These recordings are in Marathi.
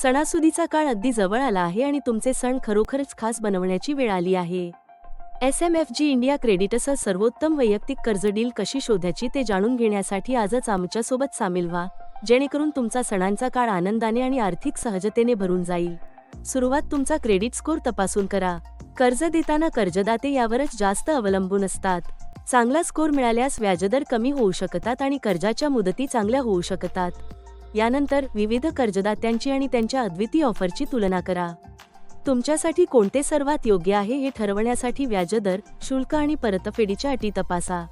सणासुदीचा काळ अगदी जवळ आला आहे आणि तुमचे सण खरोखरच खास बनवण्याची वेळ आली आहे. S M F G India क्रेडिटसह सर्वोत्तम वैयक्तिक कर्ज डील कशी शोधायची ते जाणून घेण्यासाठी आजच आमच्यासोबत सामील व्हा जेणेकरून तुमचा सणांचा काळ आनंदाने आणि आर्थिक सहजतेने भरून जाईल. सुरुवात तुमचा क्रेडिट स्कोर तपासून करा. कर्ज देताना कर्जदाते यावरच जास्त अवलंबून असतात. चांगला स्कोर मिळाल्यास व्याजदर कमी होऊ शकतात आणि कर्जाच्या मुदती चांगल्या होऊ शकतात. यानंतर विविध कर्जदात्यांची आणि त्यांच्या अद्वितीय ऑफरची तुलना करा. तुमच्यासाठी कोणते सर्वात योग्य आहे हे ठरवण्यासाठी व्याजदर शुल्क आणि परतफेडीच्या अटी तपासा.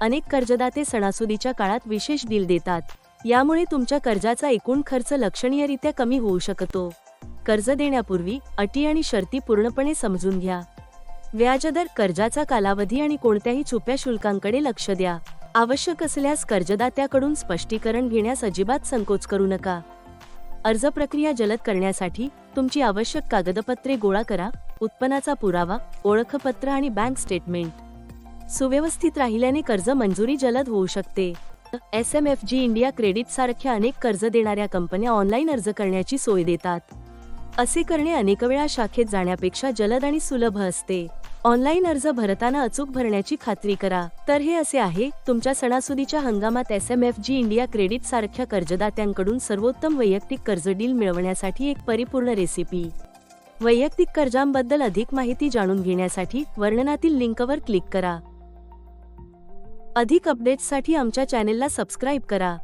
अनेक कर्जदाते सणासुदीच्या काळात विशेष डील देतात. यामुळे तुमच्या कर्जाचा एकूण खर्च लक्षणीयरित्या कमी होऊ शकतो. कर्ज देण्यापूर्वी अटी आणि शर्ती पूर्णपणे समजून घ्या. व्याजदर कर्जाचा कालावधी आणि कोणत्याही छुप्या शुल्कांकडे लक्ष द्या. आवश्यक असल्यास कर्जदात्याकडून स्पष्टीकरण घेण्यास अजिबात संकोच करू नका. अर्ज प्रक्रिया जलद करण्यासाठी तुमची आवश्यक कागदपत्रे गोळा करा उत्पन्नाचा पुरावा ओळखपत्र आणि बँक स्टेटमेंट. सुव्यवस्थित राहिल्याने कर्ज मंजुरी जलद होऊ शकते. S M F G India credit सारख्या अनेक कर्ज देणाऱ्या कंपन्या ऑनलाईन अर्ज करण्याची सोय देतात. असे करणे अनेक वेळा शाखेत जाण्यापेक्षा जलद आणि सुलभ असते. ऑनलाईन अर्ज भरताना अचूक भरण्याची खात्री करा. तर हे असे आहे तुमच्या सणासुदीच्या हंगामात S M F G India credit सारख्या कर्जदात्यांकडून सर्वोत्तम वैयक्तिक कर्ज डील मिळवण्यासाठी एक परिपूर्ण रेसिपी वैयक्तिक कर्जांबद्दल अधिक माहिती जाणून घेण्यासाठी वर्णनातील लिंकवर क्लिक करा. अधिक अपडेट्ससाठी आमच्या चॅनेलला सबस्क्राईब करा.